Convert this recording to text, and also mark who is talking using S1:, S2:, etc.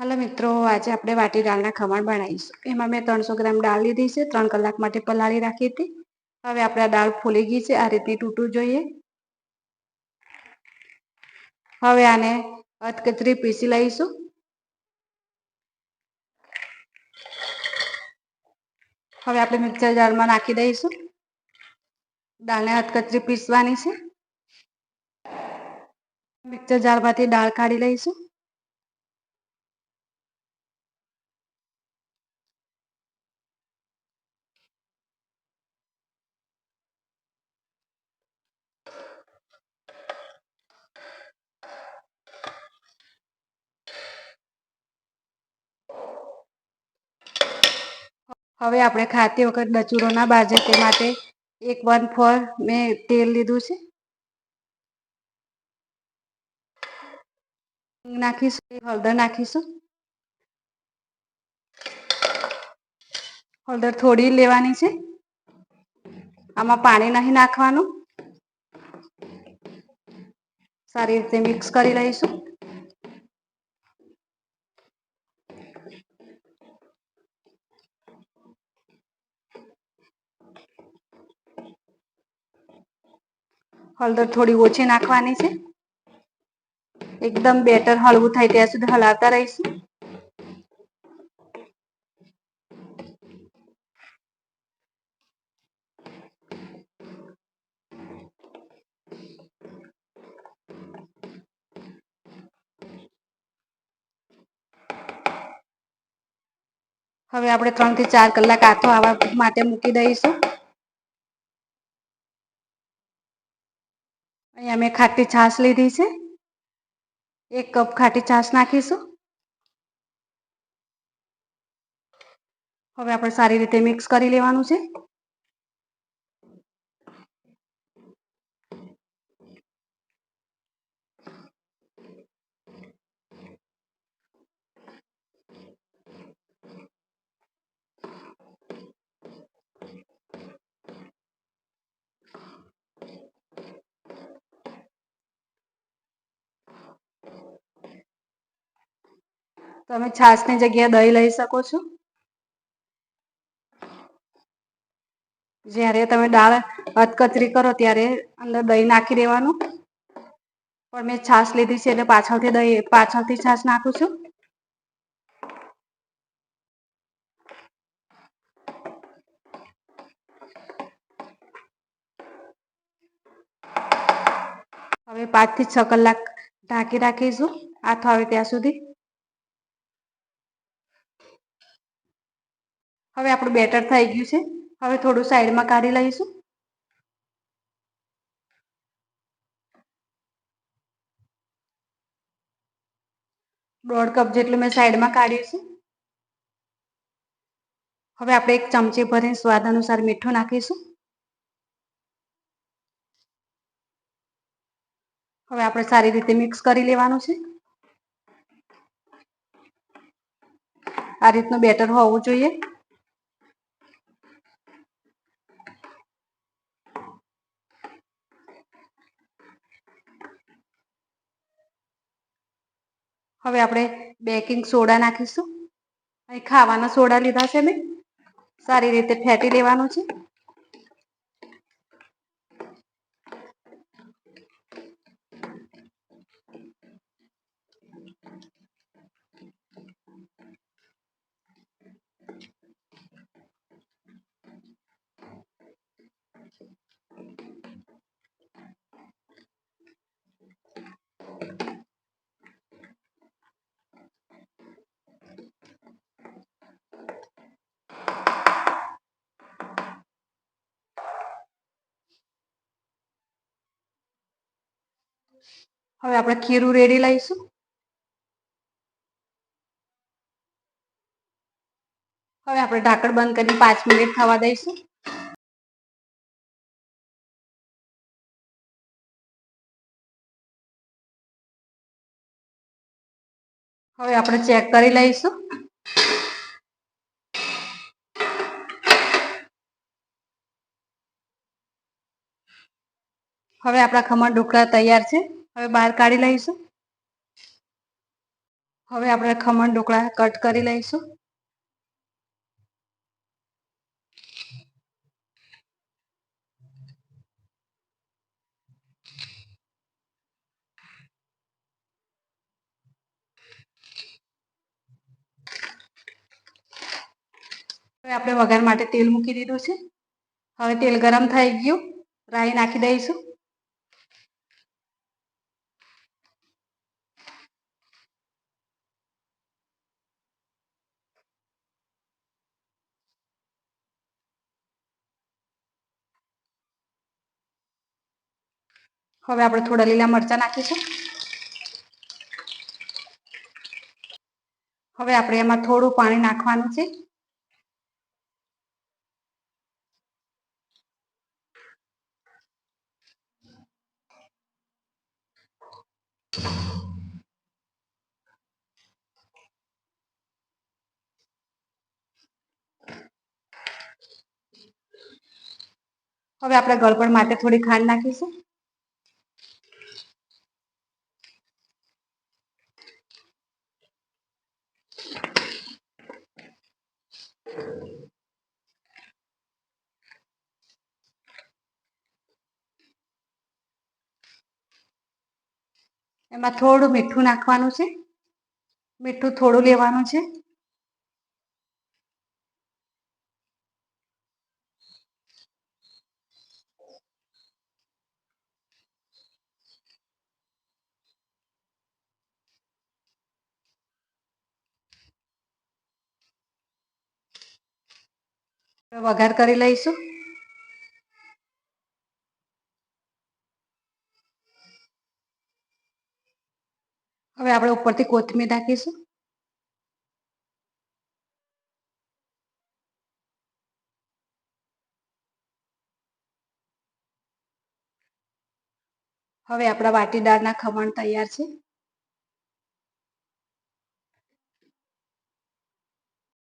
S1: હાલો મિત્રો, આજે આપણે વાટી દાળના ખમણ બનાવીશું. એમાં મેં ત્રણસો ગ્રામ દાળ લીધી છે, ત્રણ કલાક માટે પલાળી રાખી હતી. હવે આપણે આ દાળ ફૂલી ગઈ છે, આ રીતની તૂટવું જોઈએ. હવે આને અધકચરી પીસી લઈશું. હવે આપણે મિક્સર જારમાં નાખી દઈશું. દાળને અધકચરી પીસવાની છે. મિક્સર જારમાંથી દાળ કાઢી લઈશું. હવે આપણે ખાતી વખત ડચુરો ના બાજે તે માટે એક વન ફોર મેં તેલ લીધું છે. નાખીશું હળદર નાખીશું. હળદર થોડી લેવાની છે. આમાં પાણી નહીં નાખવાનું. સારી રીતે મિક્સ કરી લઈશું. હળદર થોડી ઓછી નાખવાની છે. એકદમ બેટર હળવું થાય ત્યાં સુધી હલાવતા રહીશું. હવે આપણે ત્રણથી ચાર કલાક આથો આવવા માટે મૂકી દઈશું. અહીંયા મેં ખાટી છાશ લીધી છે. એક કપ ખાટી છાશ નાખીશું. હવે આપણે સારી રીતે મિક્સ કરી લેવાનું છે. તમે છાશની જગ્યાએ દહીં લઈ શકો છો. જ્યારે તમે દાળ અધકચરી કરો ત્યારે અંદર દહીં નાખી દેવાનું. પણ મેં છાશ લીધી છે એટલે પાછળથી દહીં, પાછળથી છાશ નાખું છું. હવે પાંચથી છ કલાક ઢાંકી રાખીશું. આથો આવે ત્યાં સુધી. હવે આપણું બેટર થઈ ગયું છે. હવે થોડું સાઈડમાં કાઢી લઈશું. દોઢ કપ જેટલું મેં સાઈડમાં કાઢ્યું છે. હવે આપણે એક ચમચી ભરીને સ્વાદ અનુસાર મીઠું નાખીશું. હવે આપણે સારી રીતે મિક્સ કરી લેવાનું છે. આ રીતનું બેટર હોવું જોઈએ. હવે આપણે બેકિંગ સોડા નાખીશું. અહીં ખાવાના સોડા લીધા છે મેં. સારી રીતે ફેટી લેવાનું છે. હવે આપણે ખીરું રેડી લઈશું. હવે આપણે ઢાંકણ બંધ કરીને પાંચ મિનિટ થવા દઈશું. હવે આપણે ચેક કરી લઈશું. હવે આપણા ખમણ ઢોકળા તૈયાર છે. હવે બહાર કાઢી લઈશું. હવે આપણે ખમણ ઢોકળા કટ કરી લઈશું. હવે આપણે વઘાર માટે તેલ મૂકી દીધું છે. હવે તેલ ગરમ થઈ ગયું. રાઈ નાખી દઈશું. હવે આપણે થોડા લીલા મરચાં નાખીશું. હવે આપણે એમાં થોડું પાણી નાખવાનું છે. હવે આપણે ગળપણ માટે થોડી ખાંડ નાખીશું. એમાં થોડું મીઠું નાખવાનું છે. મીઠું થોડું લેવાનું છે. વઘાર કરી લઈશું. હવે આપણે ઉપરથી કોથમીર નાખીશું. હવે આપણા વાટીદારના ખમણ તૈયાર છે.